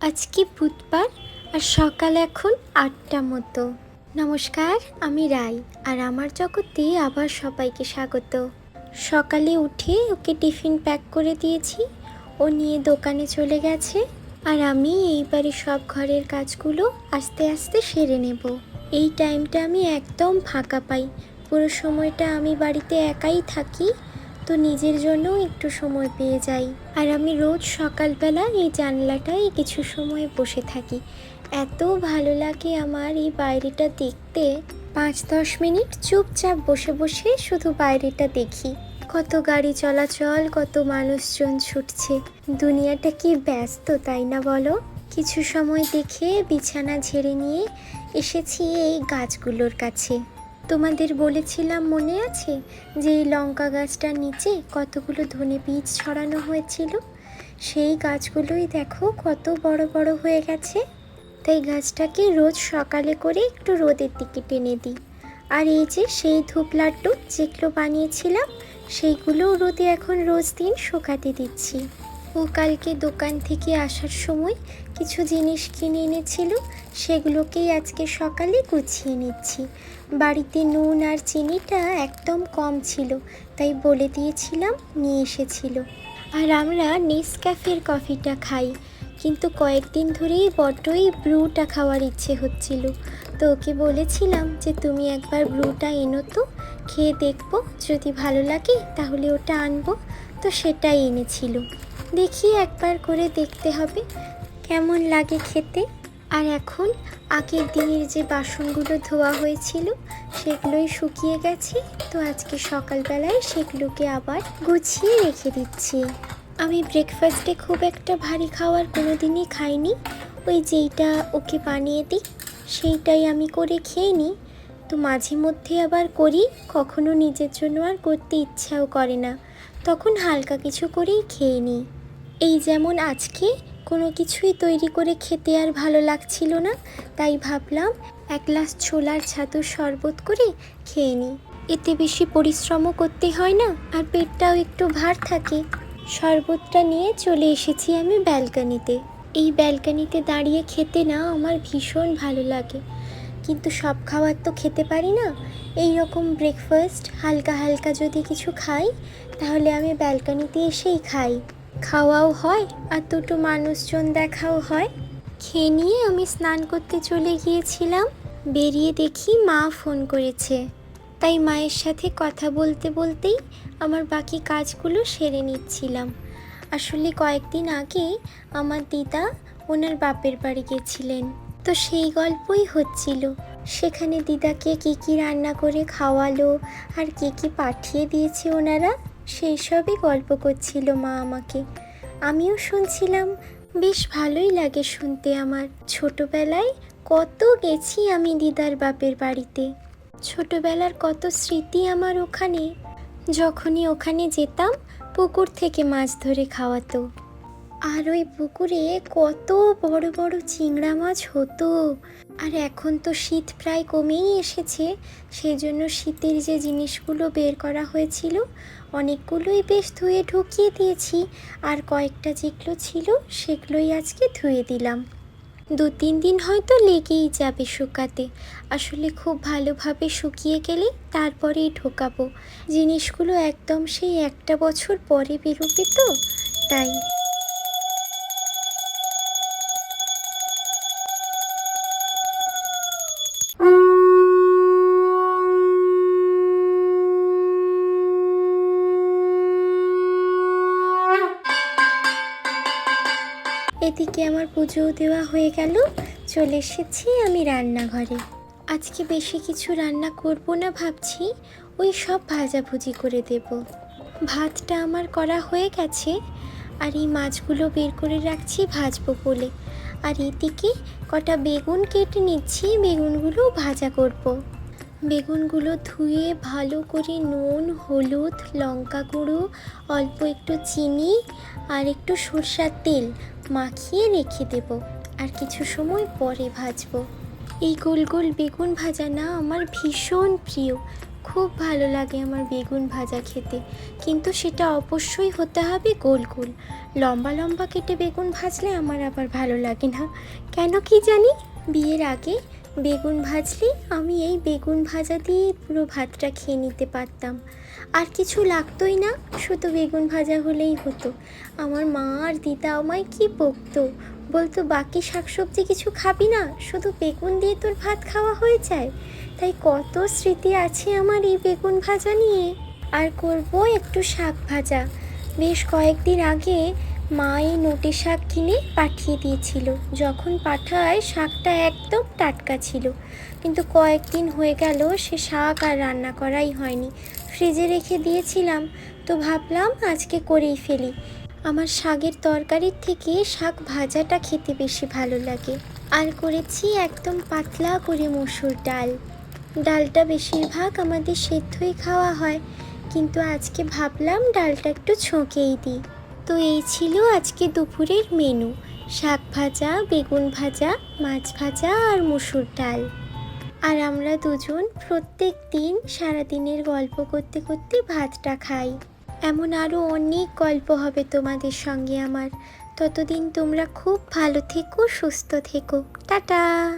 আজকে বুধবার আর সকাল এখন আটটা মতো। নমস্কার, আমি রাই আর আমার জগতে আবার সবাইকে স্বাগত। সকালে উঠে ওকে টিফিন প্যাক করে দিয়েছি। ও নিয়ে দোকানে চলে গেছে আর আমি এইবারে সব ঘরের কাজগুলো আস্তে আস্তে সেরে নেব। এই টাইমটা আমি একদম ফাঁকা পাই। পুরো সময়টা আমি বাড়িতে একাই থাকি তো নিজের জন্য একটু সময় পেয়ে যাই। আর আমি রোজ সকালবেলা এই জানলাটায় কিছু সময় বসে থাকি। এত ভালো লাগে আমার এই বাইরেটা দেখতে। পাঁচ দশ মিনিট চুপচাপ বসে বসে শুধু বাইরেটা দেখি। কত গাড়ি চলাচল, কত মানুষজন ছুটছে। দুনিয়াটা কি ব্যস্ত, তাই না বলো? কিছু সময় দেখে বিছানা ঝেড়ে নিয়ে এসেছি এই গাছগুলোর কাছে। তোমাদের বলেছিলাম মনে আছে যে এই লঙ্কা গাছটার নিচে কতগুলো ধনে বীজ ছড়ানো হয়েছিল? সেই গাছগুলোই দেখো কত বড় বড় হয়ে গেছে। তাই গাছটাকে রোজ সকালে করে একটু রোদের দিকে টেনে দিই। আর এই যে সেই ধূপ লাড্ডু যেগুলো বানিয়েছিলাম সেইগুলো রোদে এখন রোজ দিন শুকাতে দিচ্ছি। ও কালকে দোকান থেকে আসার সময় কিছু জিনিস কিনে এনেছিল, সেগুলোকেই আজকে সকালে গুছিয়ে নিচ্ছি। বাড়িতে নুন আর চিনিটা একদম কম ছিল, তাই বলে দিয়েছিলাম নিয়ে এসেছিল। আর আমরা নেসক্যাফের কফিটা খাই, কিন্তু কয়েকদিন ধরেই বড্ডই ব্রুটা খাওয়ার ইচ্ছে হচ্ছিল। তো ওকে বলেছিলাম যে, তুমি একবার ব্রুটা এনো তো, খেয়ে দেখব, যদি ভালো লাগে তাহলে ওটা আনব। তো সেটাই এনেছিল। দেখি একবার করে দেখতে হবে কেমন লাগে খেতে। আর এখন আগের দিনের যে বাসনগুলো ধোয়া হয়েছিল, সেগুলোই শুকিয়ে গেছে। তো আজকে সকালবেলায় সেগুলোকে আবার গুছিয়ে রেখে দিচ্ছি। আমি ব্রেকফাস্টে খুব একটা ভারী খাওয়ার কোনো দিনই খাইনি। ওই যেইটা ওকে বানিয়ে দিই, সেইটাই আমি করে খেয়ে নিই। তো মাঝে মধ্যে আবার করি, কখনো নিজের জন্য আর করতে ইচ্ছাও করে না। তখন হালকা কিছু করেই খেয়ে নিই। এই যেমন আজকে কোনো কিছুই তৈরি করে খেতে আর ভালো লাগছিল না, তাই ভাবলাম এক গ্লাস ছোলার ছাতুর শরবত করে খেয়ে নিই। এতে বেশি পরিশ্রমও করতে হয় না, আর পেটটাও একটু ভার থাকে। শরবতটা নিয়ে চলে এসেছি আমি ব্যালকানিতে। এই ব্যালকানিতে দাঁড়িয়ে খেতে না আমার ভীষণ ভালো লাগে। কিন্তু সব খাবার তো খেতে পারি না। এই রকম ব্রেকফাস্ট হালকা হালকা যদি কিছু খাই, তাহলে আমি ব্যালকানিতে এসেই খাই। খাওয়াও হয় আর দুটো মানুষজন দেখাও হয়। খেয়ে নিয়ে আমি স্নান করতে চলে গিয়েছিলাম। বেরিয়ে দেখি মা ফোন করেছে। তাই মায়ের সাথে কথা বলতে বলতেই আমার বাকি কাজগুলো সেরে নিচ্ছিলাম। আসলে কয়েকদিন আগে আমার দিদা ওনার বাপের বাড়ি গেছিলেন। তো সেই গল্পই হচ্ছিল। সেখানে দিদাকে কী কী রান্না করে খাওয়ালো আর কী কী পাঠিয়ে দিয়েছে ওনারা, সেই সবই গল্প করছিল মা আমাকে। আমিও শুনছিলাম, বেশ ভালোই লাগে শুনতে আমার। ছোটবেলায় কত গেছি আমি দিদার বাপের বাড়িতে। ছোটবেলার কত স্মৃতি আমার ওখানে। যখনই ওখানে যেতাম, পুকুর থেকে মাছ ধরে খাওয়াতো। আর ওই পুকুরে কত বড় বড় চিংড়া মাছ হতো। আর এখন তো শীত প্রায় কমেই এসেছে সেই জন্য শীতের যে জিনিসগুলো বের করা হয়েছিল, অনেকগুলোই বেশ ধুয়ে ঢুকিয়ে দিয়েছি। আর কয়েকটা যেগুলো ছিল, সেগুলোই আজকে ধুয়ে দিলাম। দু তিন দিন হয়তো লেগেই যাবে শুকাতে। আসলে খুব ভালোভাবে শুকিয়ে গেলে তারপরেই ঢোকাবো। জিনিসগুলো একদম সেই একটা বছর পরে বেরোবে তো, তাই। এদিকে আমার পুজো দেওয়া হয়ে গেল। চলে এসেছি আমি রান্নাঘরে। আজকে বেশি কিছু রান্না করব না ভাবছি, ওই সব ভাজাভুজি করে দেব। ভাতটা আমার করা হয়ে গেছে, আর এই মাছগুলো বের করে রাখছি ভাজবো বলে। আর এদিকে কটা বেগুন কেটে নিচ্ছি, বেগুনগুলো ভাজা করব। বেগুনগুলো ধুয়ে ভালো করে নুন, হলুদ, লঙ্কা গুঁড়ো, অল্প একটু চিনি আর একটু সরষার তেল মাখিয়ে রেখে দেব আর কিছু সময় পরে ভাজব। এই গোল গোল বেগুন ভাজা না আমার ভীষণ প্রিয়। খুব ভালো লাগে আমার বেগুন ভাজা খেতে। কিন্তু সেটা অবশ্যই হতে হবে গোল গোল। লম্বা লম্বা কেটে বেগুন ভাজলে আমার আবার ভালো লাগে না। কেন কি জানি? বিয়ের আগে বেগুন ভাজলে আমি এই বেগুন ভাজা দিয়ে পুরো ভাতটা খেয়ে নিতে পারতাম। আর কিছু লাগতোই না, শুধু বেগুন ভাজা হলেই হতো। আমার মা আর দিদা আমায় কি বকতো? বলতো, বাকি শাকসবজি কিছু খাবি না, শুধু বেগুন দিয়ে তোর ভাত খাওয়া হয়ে যায়। তাই কত স্মৃতি আছে আমার এই বেগুন ভাজা নিয়ে। আর করব একটু শাক ভাজা। বেশ কয়েকদিন আগে মা এই নোটে শাক কিনে পাঠিয়ে দিয়েছিল। যখন পাঠায়, শাকটা একদম টাটকা ছিল। কিন্তু কয়েকদিন হয়ে গেল, সে শাক আর রান্না করাই হয়নি। ফ্রিজে রেখে দিয়েছিলাম, তো ভাবলাম আজকে করেই ফেলি। আমার শাকের তরকারির থেকে শাক ভাজাটা খেতে বেশি ভালো লাগে। আর করেছি একদম পাতলা করে মসুর ডাল। ডালটা বেশিরভাগ আমাদের সেদ্ধই খাওয়া হয়, কিন্তু আজকে ভাবলাম ডালটা একটু ছোঁকেই দিই। তো এই ছিল আজকে দুপুরের মেনু শাক ভাজা, বেগুন ভাজা, মাছ ভাজা আর মুসুর ডাল। আর আমরা দুজন প্রত্যেক দিন সারাদিনের গল্প করতে করতে ভাতটা খাই। এমন আরও অনেক গল্প হবে তোমাদের সঙ্গে আমার। ততদিন তোমরা খুব ভালো থেকো, সুস্থ থেকো। টাটা!